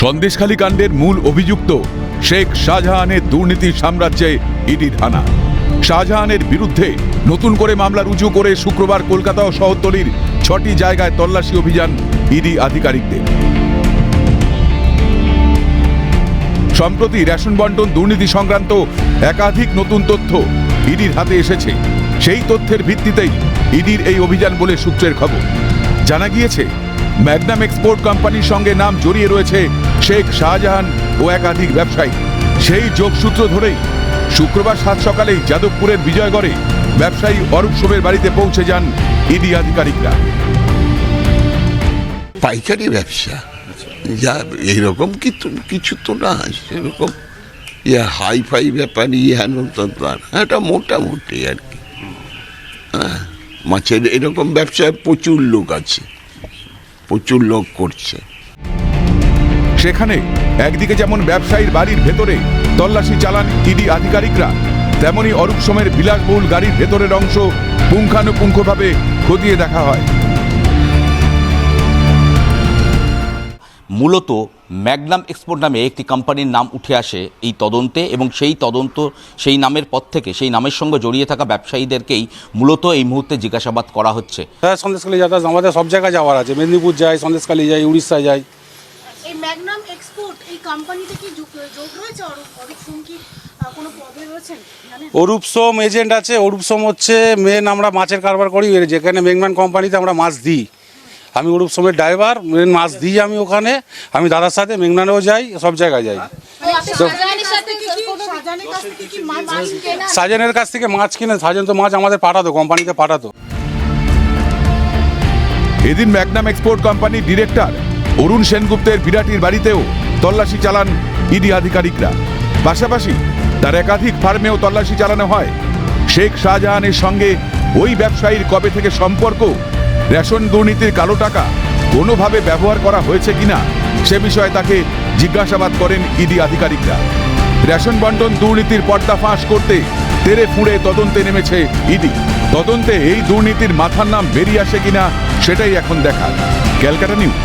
সন্দেশখালী কাণ্ডের মূল অভিযুক্ত শেখ শাহজাহানের দুর্নীতির সাম্রাজ্যে ইডির হানা শাহজাহানের বিরুদ্ধে নতুন করে মামলা রুজু করে শুক্রবার কলকাতা ও শহরতলির ছটি জায়গায় তল্লাশি অভিযান ইডি আধিকারিকদের। সম্প্রতি রেশন বন্টন দুর্নীতি সংক্রান্ত একাধিক নতুন তথ্য ইডির হাতে এসেছে। সেই তথ্যের ভিত্তিতেই ইডির এই অভিযান বলে সূত্রের খবর। জানা গিয়েছে ম্যাগনাম এক্সপোর্ট কোম্পানির সঙ্গে নাম জড়িয়ে রয়েছে শেখ শাহজাহান ও একাধিক ব্যবসায়ী। সেই যোগসূত্র ধরেই শুক্রবার সাত সকালেই যাদবপুরের বিজয়গড়ে ব্যবসায়ী অরূপ সোমের বাড়িতে পৌঁছে যান ইডি আধিকারিকরা। পাইকারি ব্যবসা। যা এরকম কিছু কিছু তো না, সেরকম ইয়ে হাই ফাই ব্যাপার ইয়ে তার এটা মোটামুটি আর কি। হ্যাঁ মাছের এরকম ব্যবসায় প্রচুর লোক আছে। প্রচুর লোক করছে। সেখানে একদিকে যেমন ব্যবসায়ীর বাড়ির ভেতরে তল্লাশি চালান ইডি আধিকারিকরা তেমনি অরূপ সোমের বিলাসবহুল গাড়ির ভেতরের অংশ পুঙ্খানুপুঙ্খভাবে খতিয়ে দেখা হয়। মূলত ম্যাগনাম এক্সপোর্ট নামে একটি কোম্পানির নাম উঠে আসে এই তদন্তে এবং সেই তদন্ত সেই নামের পর থেকে সেই নামের সঙ্গে জড়িয়ে থাকা ব্যবসায়ীদেরকেই মূলত এই মুহূর্তে জিজ্ঞাসাবাদ করা হচ্ছে। হ্যাঁ সন্দেশখালী যাতায়াত আমাদের সব জায়গায় যাওয়ার আছে। মেদিনীপুর যাই সন্দেশখালী যাই উড়িষ্যা যাই। এই ম্যাগনাম এক্সপোর্ট এই কোম্পানিতে কি যোগ রয়েছে অরূপ অরূপ সোম কি কোনো পদে রয়েছেন অরূপ সোম এজেন্ট আছে। অরূপ সোম হচ্ছে মেন আমরা মাছের কারবার করি। যেখানে মেঘমান কোম্পানিতে আমরা মাছ দিই। আমি অরূপ সোমের ড্রাইভার মেন মাছ দিই আমি ওখানে আমি দাদার সাথে মেঘনানেও যাই সব জায়গায় যাই। শাহজাহানের সাথে কি কি শাহজাহানের কাছ থেকে মাছ মাছ সাজেনের কাছ থেকে মাছ কিনে সাজেন তো মাছ আমাদের পাঠাতো কোম্পানিতে পাঠাতো। এদিন ম্যাগনাম এক্সপোর্ট কোম্পানির ডিরেক্টর অরুণ সেনগুপ্তের বিরাটির বাড়িতেও তল্লাশি চালান ইডি আধিকারিকরা। পাশাপাশি তার একাধিক ফার্মেও তল্লাশি চালানো হয়। শেখ শাহজাহানের সঙ্গে ওই ব্যবসায়ীর কবে থেকে সম্পর্ক রেশন দুর্নীতির কালো টাকা কোনোভাবে ব্যবহার করা হয়েছে কিনা সে বিষয়ে তাকে জিজ্ঞাসাবাদ করেন ইডি আধিকারিকরা। রেশন বন্টন দুর্নীতির পর্দা ফাঁস করতে তেরে ফুঁড়ে তদন্তে নেমেছে ইডি। তদন্তে এই দুর্নীতির মাথার নাম বেরিয়ে আসে কিনা সেটাই এখন দেখার। ক্যালকাটা নিউজ।